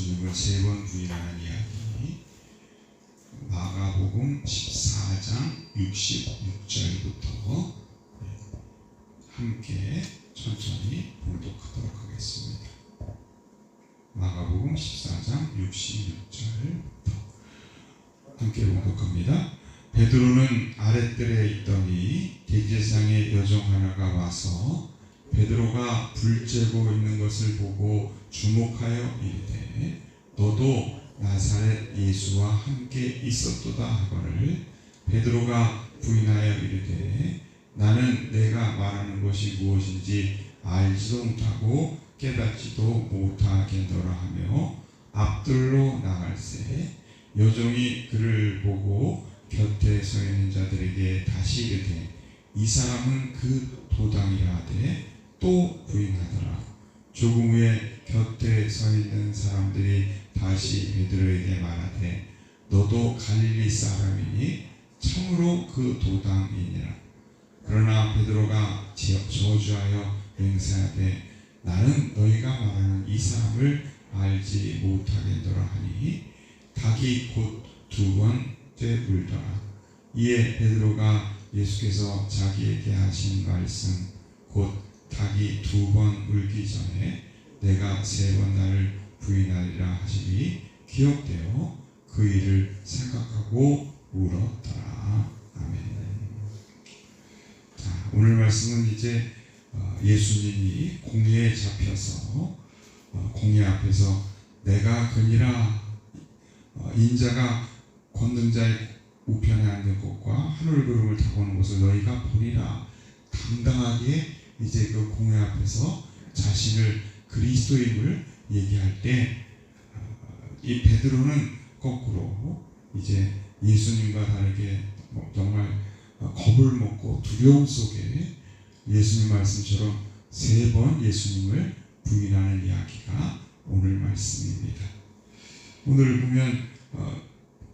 주님을 세 번 부인하는 이야기 마가복음 14장 66절부터 함께 천천히 봉독하도록 하겠습니다. 마가복음 14장 66절부터 함께 봉독합니다. 베드로는 아랫뜰에 있더니 대제상의 여종 하나가 와서 베드로가 불 쬐고 있는 것을 보고 주목하여 이르되 너도 나사렛 예수와 함께 있었도다 하거늘. 베드로가 부인하여 이르되 나는 내가 말하는 것이 무엇인지 알지도 못하고 깨닫지도 못하겠노라 하며 앞들로 나갈새 여종이 그를 보고 곁에 서 있는 자들에게 다시 이르되 이 사람은 그 도당이라 하되 또 부인하더라. 조금 후에 곁에 서 있는 사람들이 다시 베드로에게 말하되 너도 갈릴리 사람이니 참으로 그 도당이니라. 그러나 베드로가 저주하여 맹세하되 나는 너희가 말하는 이 사람을 알지 못하겠노라 하니 닭이 곧 두 번째 울더라. 이에 베드로가 예수께서 자기에게 하신 말씀 곧 닭이 두 번 울기 전에 내가 세 번 나를 부인하리라 하시니 기억되어 그 일을 생각하고 울었더라. 아멘. 자, 오늘 말씀은 이제 어, 예수님이 공회에 잡혀서 어, 공회 앞에서 내가 그니라 어, 인자가 권능자의 우편에 앉는 것과 하늘 구름을 타고 오는 것을 너희가 보리라 당당하게 이제 그 공회 앞에서 자신을 그리스도임을 얘기할 때 이 베드로는 거꾸로 이제 예수님과 다르게 뭐 정말 어, 겁을 먹고 두려움 속에 예수님 말씀처럼 세 번 예수님을 부인하는 이야기가 오늘 말씀입니다. 오늘 보면 어,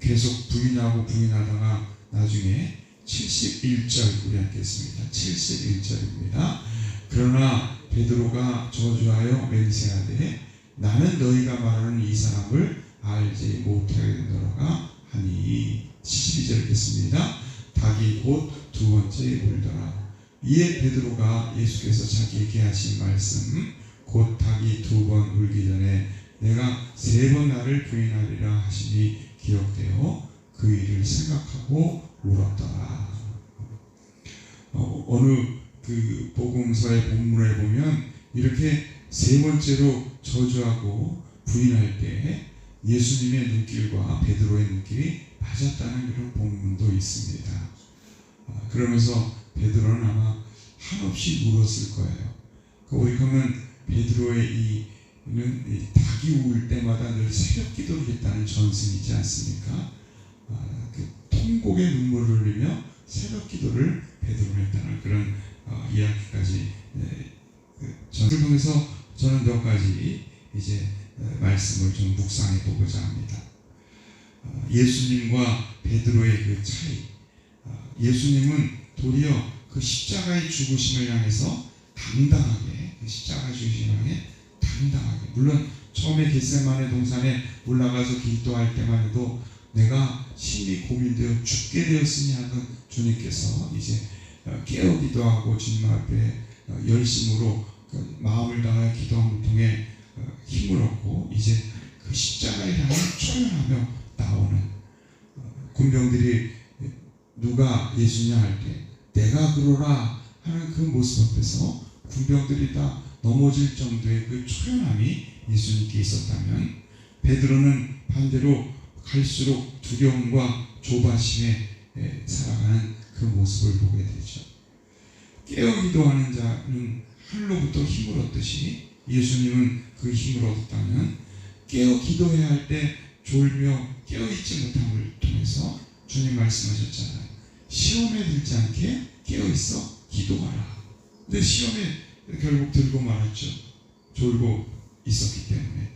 계속 부인하고 부인하다가 나중에 71절 우리 함께 했습니다. 71절입니다. 그러나 베드로가 저주하여 맹세하되 나는 너희가 말하는 이 사람을 알지 못하겠노라가 하니 72절 읽겠습니다. 닭이 곧 두 번째 울더라. 이에 베드로가 예수께서 자기에게 하신 말씀 곧 닭이 두 번 울기 전에 내가 세 번 나를 부인하리라 하시니 기억되어 그 일을 생각하고 울었더라. 어, 어느 그 복음서의 본문에 보면 이렇게 세 번째로 저주하고 부인할 때 예수님의 눈길과 베드로의 눈길이 맞았다는 그런 본문도 있습니다. 아, 그러면서 베드로는 아마 한없이 울었을 거예요. 그 오죽하면 베드로의 이는 이 닭이 울 때마다 늘 새벽 기도를 했다는 전승이지 않습니까? 아, 그 통곡의 눈물을 흘리며 새벽 기도를 베드로는 했다는 그런 어, 이야기까지 예, 그 전을 통해서 저는 몇 가지 이제 어, 말씀을 좀 묵상해 보고자 합니다. 어, 예수님과 베드로의 그 차이. 어, 예수님은 도리어 그 십자가의 죽으심을 향해서 당당하게 그 십자가 죽으심을 향해 당당하게 물론 처음에 겟세마네 동산에 올라가서 기도할 때만 해도 내가 심히 고민되어 죽게 되었으니 하던 주님께서 이제 깨우기도 하고 주님 앞에 열심으로 그 마음을 다해 기도함을 통해 힘을 얻고 이제 그 십자가에 향해 초연하며 나오는 군병들이 누가 예수냐 할 때 내가 그러라 하는 그 모습 앞에서 군병들이 다 넘어질 정도의 그 초연함이 예수님께 있었다면 베드로는 반대로 갈수록 두려움과 조바심에 살아가는 그 모습을 보게 되죠. 깨어 기도하는 자는 하늘로부터 힘을 얻듯이 예수님은 그 힘을 얻었다면 깨어 기도해야 할 때 졸며 깨어있지 못함을 통해서 주님 말씀하셨잖아요. 시험에 들지 않게 깨어있어 기도하라. 근데 시험에 결국 들고 말았죠. 졸고 있었기 때문에.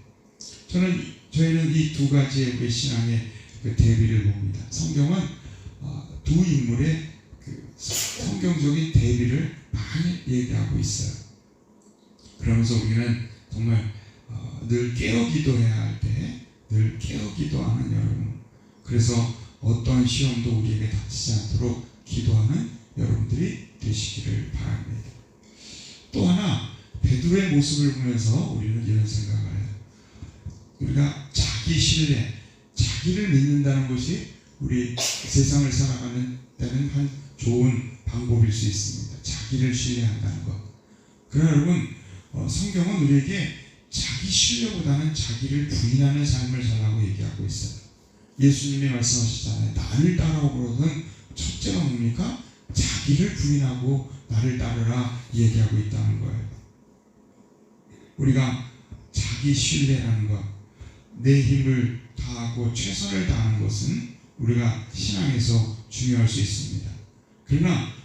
저는 저희는 이 두 가지의 신앙의 그 대비를 봅니다. 성경은 어, 두 인물의 그 성경적인 대비를 많이 얘기하고 있어요. 그러면서 우리는 정말 어, 늘 깨어 기도해야 할 때 늘 깨어 기도하는 여러분. 그래서 어떤 시험도 우리에게 닥치지 않도록 기도하는 여러분들이 되시기를 바랍니다. 또 하나 베드로의 모습을 보면서 우리는 이런 생각을 해요. 우리가 자기 신뢰, 자기를 믿는다는 것이 우리 세상을 살아가는 때는 한 좋은 방법일 수 있습니다. 자기를 신뢰한다는 것. 그러나 여러분 어, 성경은 우리에게 자기 신뢰보다는 자기를 부인하는 삶을 살라고 얘기하고 있어요. 예수님이 말씀하시잖아요. 나를 따라오거든 첫째가 뭡니까? 자기를 부인하고 나를 따르라 얘기하고 있다는 거예요. 우리가 자기 신뢰라는 것, 내 힘을 다하고 최선을 다하는 것은 우리가 신앙에서 중요할 수 있습니다. 그러나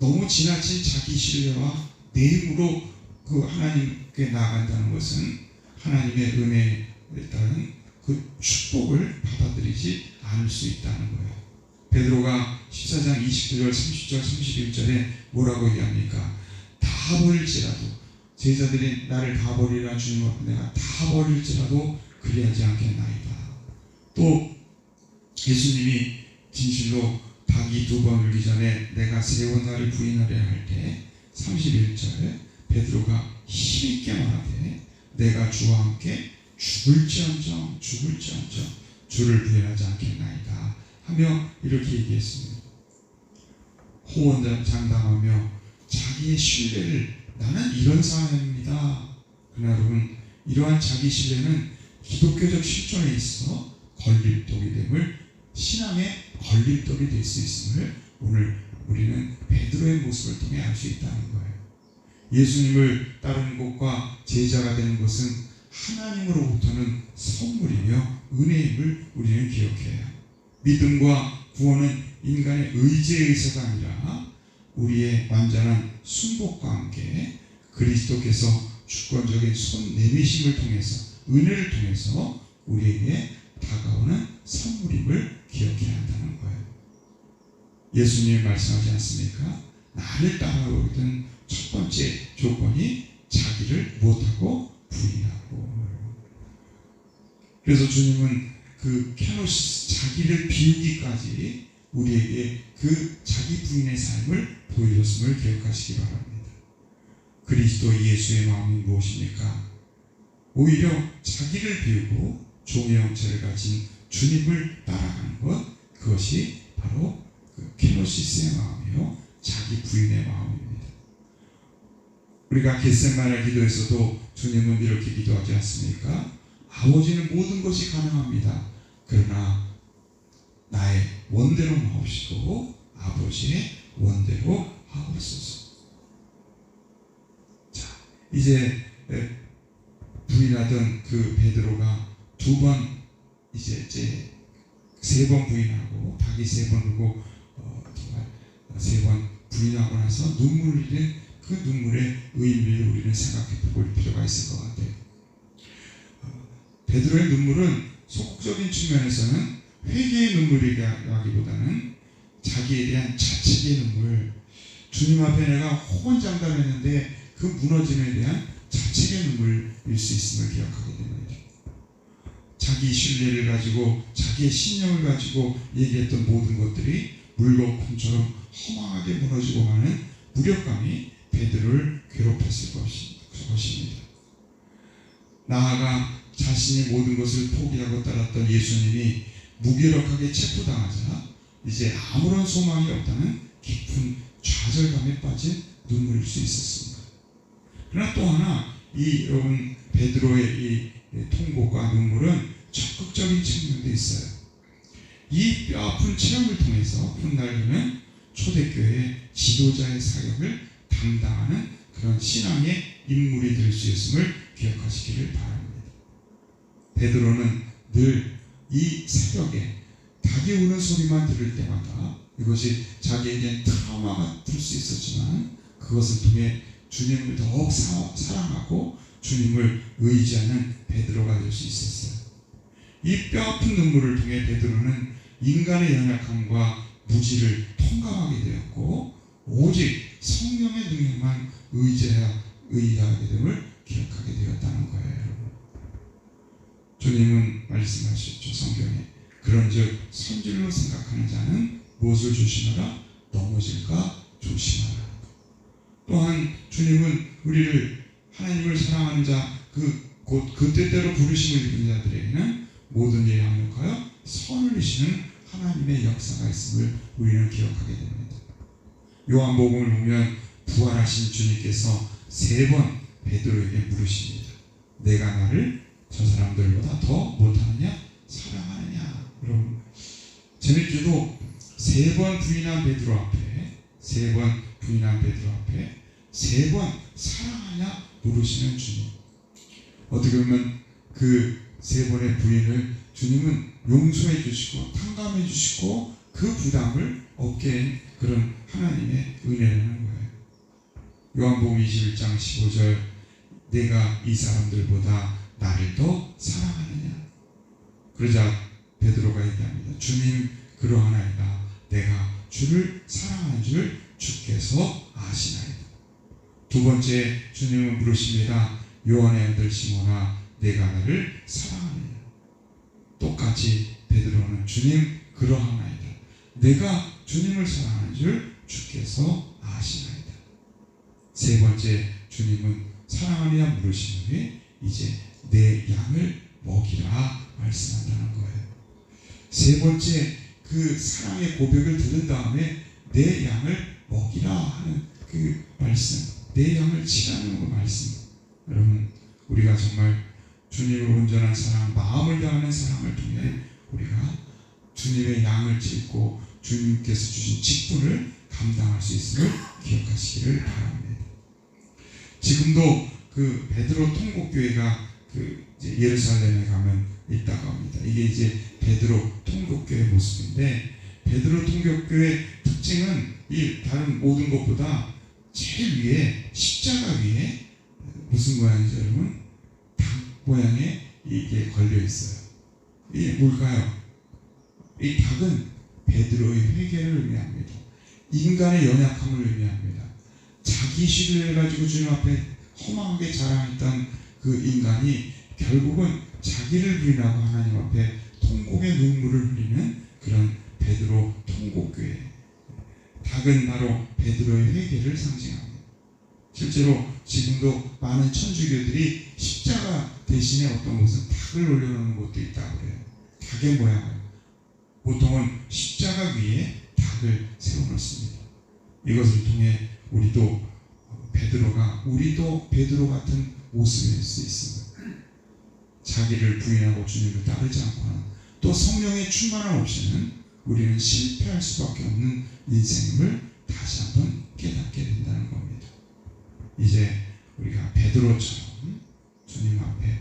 너무 지나친 자기 신뢰와 내 힘으로 그 하나님께 나아간다는 것은 하나님의 은혜에 따른 그 축복을 받아들이지 않을 수 있다는 거예요. 베드로가 14장 29절, 30절, 31절에 뭐라고 얘기합니까? 다 버릴지라도 제자들이 나를 다 버리라 주님 앞에 내가 다 버릴지라도 그리하지 않겠나이다. 또 예수님이 진실로 닭이 두 번 울기 전에 내가 세번 나를 부인하려 할 때 31절에 베드로가 힘있게 말하되 내가 주와 함께 죽을지언정 죽을지언정 주를 부인하지 않겠나이다 하며 이렇게 얘기했습니다. 호언장 장담하며 자기의 신뢰를 나는 이런 사람입니다. 그러나 여러분 이러한 자기 신뢰는 기독교적 실존에 있어 걸림돌이 됨을 신앙의 걸림돌이 될 수 있음을 오늘 우리는 베드로의 모습을 통해 알 수 있다는 거예요. 예수님을 따르는 것과 제자가 되는 것은 하나님으로부터는 선물이며 은혜임을 우리는 기억해야 해요. 믿음과 구원은 인간의 의지에 의사가 아니라 우리의 완전한 순복과 함께 그리스도께서 주권적인 손 내미심을 통해서 은혜를 통해서 우리에게 다가오는 선물임을 기억해야 한다는 거예요. 예수님이 말씀하지 않습니까? 나를 따라오던 첫 번째 조건이 자기를 못하고 부인하고. 그래서 주님은 그 캐노시스 자기를 비우기까지 우리에게 그 자기 부인의 삶을 보여줬음을 기억하시기 바랍니다. 그리스도 예수의 마음이 무엇입니까? 오히려 자기를 비우고 종의 형체를 가진 주님을 따라가는 것 그것이 바로 그 케노시스의 마음이요 자기 부인의 마음입니다. 우리가 겟셋만의 기도에서도 주님은 이렇게 기도하지 않습니까? 아버지는 모든 것이 가능합니다. 그러나 나의 원대로 마옵시고 아버지의 원대로 하옵소서. 자, 이제 부인하던 그 베드로가 두번 이제 이제 세 번 부인하고 닭이 세 번 울고 어, 정말 세 번 부인하고 나서 눈물을 흘린 그 눈물의 의미를 우리는 생각해 볼 필요가 있을 것 같아요. 어, 베드로의 눈물은 소극적인 측면에서는 회개의 눈물이라기보다는 자기에 대한 자책의 눈물. 주님 앞에 내가 호언장담했는데 그 무너짐에 대한 자책의 눈물일 수 있음을 기억하게 됩니다. 자기 신뢰를 가지고 자기의 신념을 가지고 얘기했던 모든 것들이 물거품처럼 허망하게 무너지고 마는 무력감이 베드로를 괴롭혔을 것입니다. 나아가 자신이 모든 것을 포기하고 따랐던 예수님이 무기력하게 체포당하자 이제 아무런 소망이 없다는 깊은 좌절감에 빠진 눈물일 수 있었습니다. 그러나 또 하나 이 여러분 베드로의 이 통곡과 눈물은 적극적인 측면도 있어요. 이 뼈아픈 체험을 통해서 훗날 그는 초대교회 지도자의 사역을 담당하는 그런 신앙의 인물이 될 수 있음을 기억하시기를 바랍니다. 베드로는 늘이 새벽에 닭이 우는 소리만 들을 때마다 이것이 자기에겐 트라우마가 될 수 있었지만 그것을 통해 주님을 더욱 사, 사랑하고 주님을 의지하는 베드로가 될 수 있었어요. 이 뼈아픈 눈물을 통해 베드로는 인간의 연약함과 무지를 통감하게 되었고 오직 성령의 능력만 의지해야 의지하게 됨을 기억하게 되었다는 거예요. 주님은 말씀하셨죠 성경에. 그런즉 선질로 생각하는 자는 무엇을 조심하라? 넘어질까? 조심하라. 또한 주님은 우리를 하나님을 사랑하는 자그 그 뜻대로 부르심을 입은 자들에게는 모든 일에 합력하여 선을 이시는 하나님의 역사가 있음을 우리는 기억하게 됩니다. 요한복음을 보면 부활하신 주님께서 세 번 베드로에게 물으십니다. 내가 나를 저 사람들보다 더 못하느냐? 사랑하느냐? 여러분 재밌게도 세 번 부인한 베드로 앞에 세 번 부인한 베드로 앞에 세 번 사랑하냐 물으시는 주님. 어떻게 보면 그 세 번의 부인을 주님은 용서해 주시고 탕감해 주시고 그 부담을 얻게 한 그런 하나님의 은혜라는 거예요. 요한복음 21장 15절 내가 이 사람들보다 나를 더 사랑하느냐 그러자 베드로가 얘기합니다. 주님 그러하나이다. 내가 주를 사랑하는 줄 주께서 아시나이다. 두 번째 주님은 물으십니다. 요한의 아들 시몬아 내가 나를 사랑하느냐 똑같이 베드로는 주님 그러하나이다. 내가 주님을 사랑하는 줄 주께서 아시나이다. 세 번째 주님은 사랑하느냐 물으신 후에 이제 내 양을 먹이라 말씀한다는 거예요. 세 번째 그 사랑의 고백을 들은 다음에 내 양을 먹이라 하는 그 말씀, 내 양을 치라는 그 말씀. 여러분 우리가 정말 주님을 온전한 사랑, 마음을 다하는 사랑을 통해 우리가 주님의 양을 짓고 주님께서 주신 직분을 감당할 수 있음을 기억하시기를 바랍니다. 지금도 그 베드로 통곡교회가 그 예루살렘에 가면 있다고 합니다. 이게 이제 베드로 통곡교회 모습인데 베드로 통곡교회 특징은 이 다른 모든 것보다 제일 위에 십자가 위에 무슨 모양이죠, 여러분? 닭 모양의 이게 걸려 있어요. 이게 뭘까요? 이 닭은 베드로의 회개를 의미합니다. 인간의 연약함을 의미합니다. 자기 시를 해가지고 주님 앞에 허망하게 자랑했던 그 인간이 결국은 자기를 부인하고 하나님 앞에 통곡의 눈물을 흘리는 그런 베드로 통곡교회. 닭은 바로 베드로의 회개를 상징합니다. 실제로 지금도 많은 천주교들이 십자가 대신에 어떤 곳은 닭을 올려놓는 곳도 있다고 그래요. 닭의 모양을. 보통은 십자가 위에 닭을 세워놓습니다. 이것을 통해 우리도 베드로가 우리도 베드로 같은 모습일 수 있습니다. 자기를 부인하고 주님을 따르지 않고는 또 성령의 충만함 없이는 우리는 실패할 수밖에 없는 인생임을 다시 한번 깨닫게 된다는 겁니다. 이제 우리가 베드로처럼 주님 앞에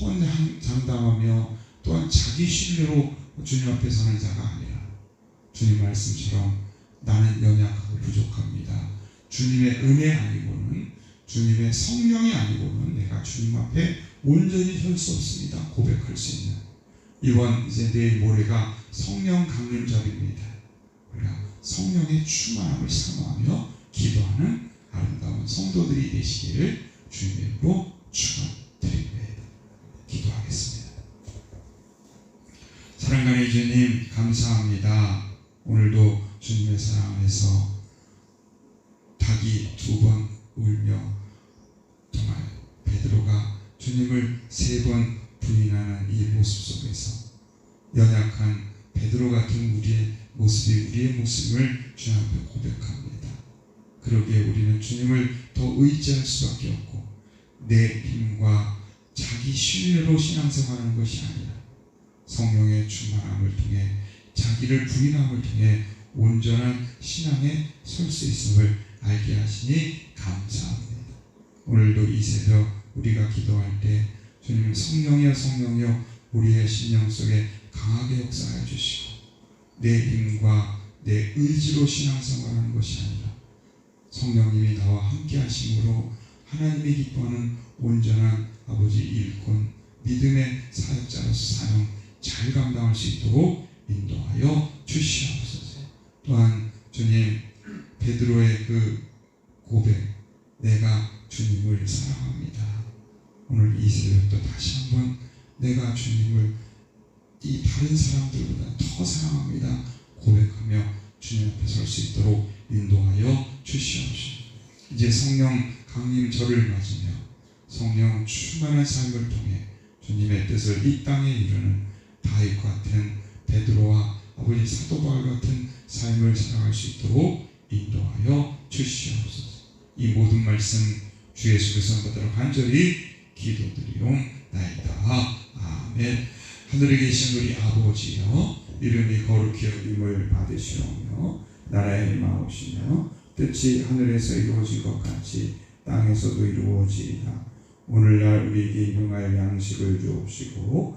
혼장담하며 또한 자기 신뢰로 주님 앞에 서는 자가 아니라 주님 말씀처럼 나는 연약하고 부족합니다. 주님의 은혜 아니고는 주님의 성령이 아니고는 내가 주님 앞에 온전히 설 수 없습니다. 고백할 수 있는 이번 이제 내일 모레가 성령 강림절입니다. 우리가 성령의 충만함을 사모하며 기도하는 아름다운 성도들이 되시기를 주님으로 축원드립니다. 기도하겠습니다. 사랑하는 주님 감사합니다. 오늘도 안에서 닭이 두 번 울며 정말 베드로가 주님을 세 번 부인하는 이 모습 속에서 연약한 베드로 같은 우리의 모습이 우리의 모습을 주님 앞에 고백합니다. 그러기에 우리는 주님을 더 의지할 수밖에 없고 내 힘과 자기 신뢰로 신앙생활하는 것이 아니라 성령의 충만함을 통해 자기를 부인함을 통해 온전한 신앙에 설 수 있음을 알게 하시니 감사합니다. 오늘도 이 새벽 우리가 기도할 때 주님 성령이여 성령이여 우리의 심령 속에 강하게 역사해 주시고 내 힘과 내 의지로 신앙생활하는 것이 아니라 성령님이 나와 함께 하심으로 하나님이 기뻐하는 온전한 아버지 일꾼 믿음의 사역자로서 사명 잘 감당할 수 있도록 인도하여 주시옵소서. 또한 주님 베드로의 그 고백 내가 주님을 사랑합니다. 오늘 이 새벽도 다시 한번 내가 주님을 이 다른 사람들보다 더 사랑합니다. 고백하며 주님 앞에 설 수 있도록 인도하여 주시옵소서. 이제 성령 강림 절을 맞으며 성령 충만한 삶을 통해 주님의 뜻을 이 땅에 이루는 다윗 같은 베드로와 아버지 사도 바울 같은 삶을 살아갈 수 있도록 인도하여 주시옵소서. 이 모든 말씀 주 예수께서 받도록 간절히 기도드리옵나이다. 아멘. 하늘에 계신 우리 아버지여 이름이 거룩히 여김을 받으시오며 나라의 임하옵시며 뜻이 하늘에서 이루어진 것 같이 땅에서도 이루어지이다. 오늘날 우리에게 일용할 양식을 주옵시고